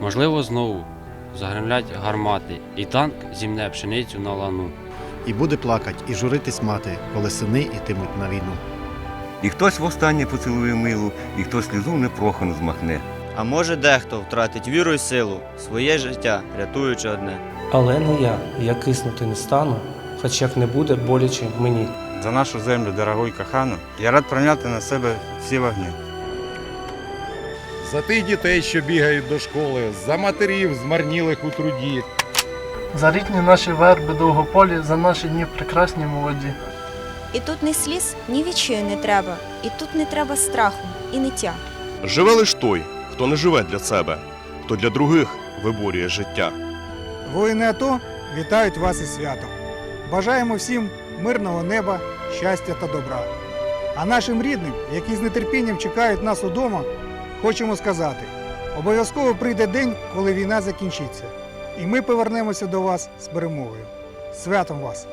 Можливо, знову загремлять гармати, і танк зімне пшеницю на лану. І буде плакать, і журитись мати, коли сини ітимуть на війну. І хтось востаннє поцілує милу, і хтось слізу непрохану змахне. А може дехто втратить віру і силу, своє життя, рятуючи одне. Але не я, я киснути не стану, хоч як не буде боляче мені. За нашу землю, дорогой кохану, я рад прийняти на себе всі вогні. За тих дітей, що бігають до школи, за матерів, змарнілих у труді. За рідні наші верби довгополі, за наші дні прекрасні молоді. І тут ні сліз, ні відчаю не треба, і тут не треба страху і ниття. Живе лиш той, хто не живе для себе, хто для других виборює життя. Воїни АТО вітають вас із святом. Бажаємо всім мирного неба, щастя та добра. А нашим рідним, які з нетерпінням чекають нас удома, хочемо сказати: обов'язково прийде день, коли війна закінчиться, і ми повернемося до вас з перемогою. Святом вас!